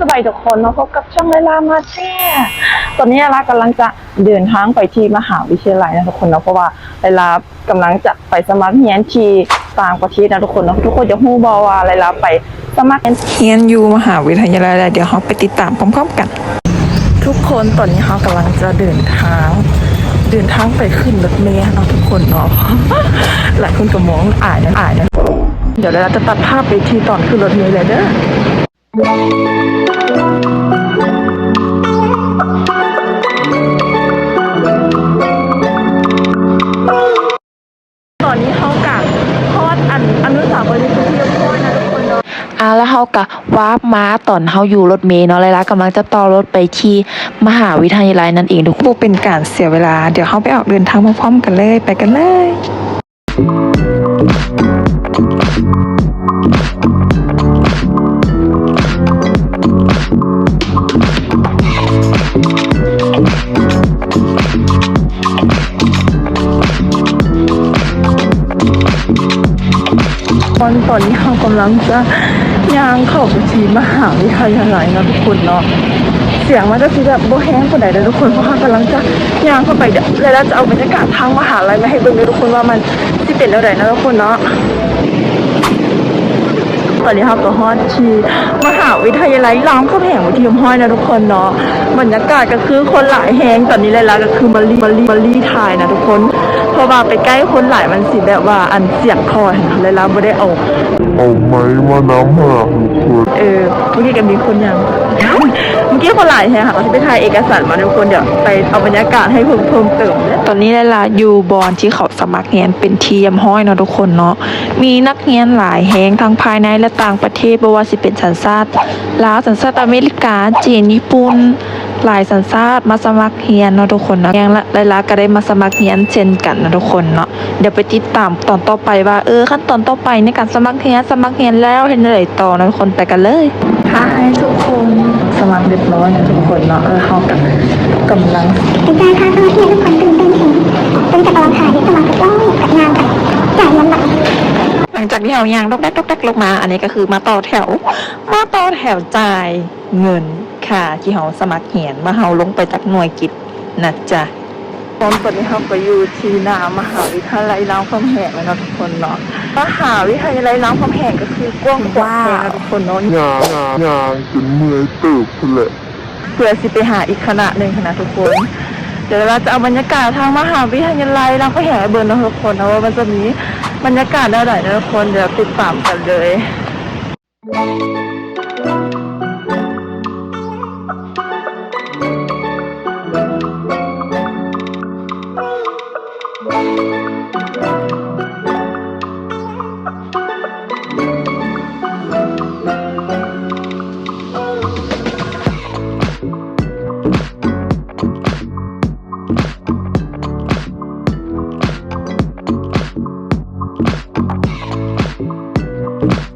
สบายทุกคนมาพบกับช่องไลลามาแช่ตอนนี้ลากำลังจะเดินทางไปที่มหาวิทยาลัยนะทุกคนเนาะเพราะว่าไลลากำลังจะไปสมัครเรียนที่ต่างประเทศนะทุกคนเนาะทุกคนจะฮู้บอว่าไลลาไปสมัครเรียนอยู่มหาวิทยาลัยแล้วเดี๋ยวเราไปติดตามพร้อมๆกัน ทุกคนตอนนี้เรากำลังจะเดินทางเดินทางไปขึ้นรถเมล์เนาะทุกคนเนาะหลายคนก็มองอายนะอายนะเดี๋ยวเราจะตัดภาพไปที่ตอนขึ้นรถเมล์เลยเด้อตาแล้วากะวาร์ปมาตอนเฮาอยู่รถเมล์เนาะเลยละกำลังจะต่อรถไปที่มหาวิทยาลัยนั่นเองทุกคนบ่เป็นการเสียเวลา เดี๋ยวเขาไปออกเดินทางพร้อมๆกันเลยไปกันเลย ตอนตอนนี้เขากำลังจะย่างเข้าไปที่มหาวิทยาลัยนะทุกคนเนาะเสียงมันจะคือแบบโบแห้งคนไหนเลยทุกคนเพราะเขากำลังจะย่างเข้าไปเดี๋ยวแล้วเราจะเอาบรรยากาศทางมหาลัยมาให้เบิ่งเลยทุกคนว่ามันที่เป็นอะไรนะทุกคนเนาะ ตอนนี้ครับก็ฮอดที่มหาวิทยาลัยรามคำแหงวิทยมห้อยนะทุกคนเนาะบรรยากาศก็คือคนหลายแหงตอนนี้เลยละก็คือมารีมารีมารีถ่ายนะทุกคนเพราะว่าไปใกล้คนหลายมันสิแบบว่าอันเสียงคอยนะเลยละไม่ได้เอาเอาไหมว่าน้ำหากทุกคนเออเมื่อกี้กันมีคนยัง เมื่อกี้คนหลายใช่ไหมคะเขาจะไปถ่ายเอกสารมาทุกคนเดี๋ยวไปเอาบรรยากาศให้เพิ่มเพิ่มเติมเนี่ยตอนนี้เลยละอยู่บอนที่เขาสมัครเรียนเป็นทียมห้อยเนาะทุกคนเนาะมีนักเรียนหลายแห่งทั้งภายในและต่างประเทศบ่ว่าสิเป็นสัญชาติลาวสัญชาติอเมริกาจีนญี่ปุ่นหลายสัญชาติมาสมัครเรียนเนาะทุกคนเนาะย่างละหลาก็ได้มาสมัครเรียนเช่นกันนะทุกคนเนาะเดี๋ยวไปติดตามตอนต่อไปว่าเออขั้นตอนต่อไปในการสมัครเรียนสมัครเรียนแล้วเห็นอะไรต่อนะทุกคนไปกันเลย ฮายทุกคนสมัครเรียบร้อยนะทุกคนเนาะเออเขากำลังกำลังดีใจค่ะทุกที่ทุกคนตื่นเต้นเองเป็นจากกำลังหาที่กำลังจะต้องกับงานกับจ่ายเงินแบบหลังจากที่เรายางดอกแดกดอกแดกลงมา อันนี้ก็คือมาต่อแถว มาต่อแถวจ่ายเงินค่ะที่เขาสมัครเหียนมาเขาลงไปจากหน่วยกิจนะจ๊ะ ตอนตอนนี้เขาก็อยู่ที่นามหาวิทยาลัยรามคำแหงแล้วนะทุกคนเนาะมหาวิทยาลัยรามคำแหงก็คือกว้างขวางนะทุกคนเนาะยางยางางจนเมื่อยติบพุ่นแหละเพื่อสิไปหาอีกคณะหนึ่งคณะทุกคนเดี๋ยวเราจะเอาบรรยากาศทางมหาวิทยาลัยรามคำแหงให้เบิร์นนะทุกคนนะว่ามันจะมีบรรยากาศได้ไหนนะทุกคนเดี๋ยวติดตามกันเลย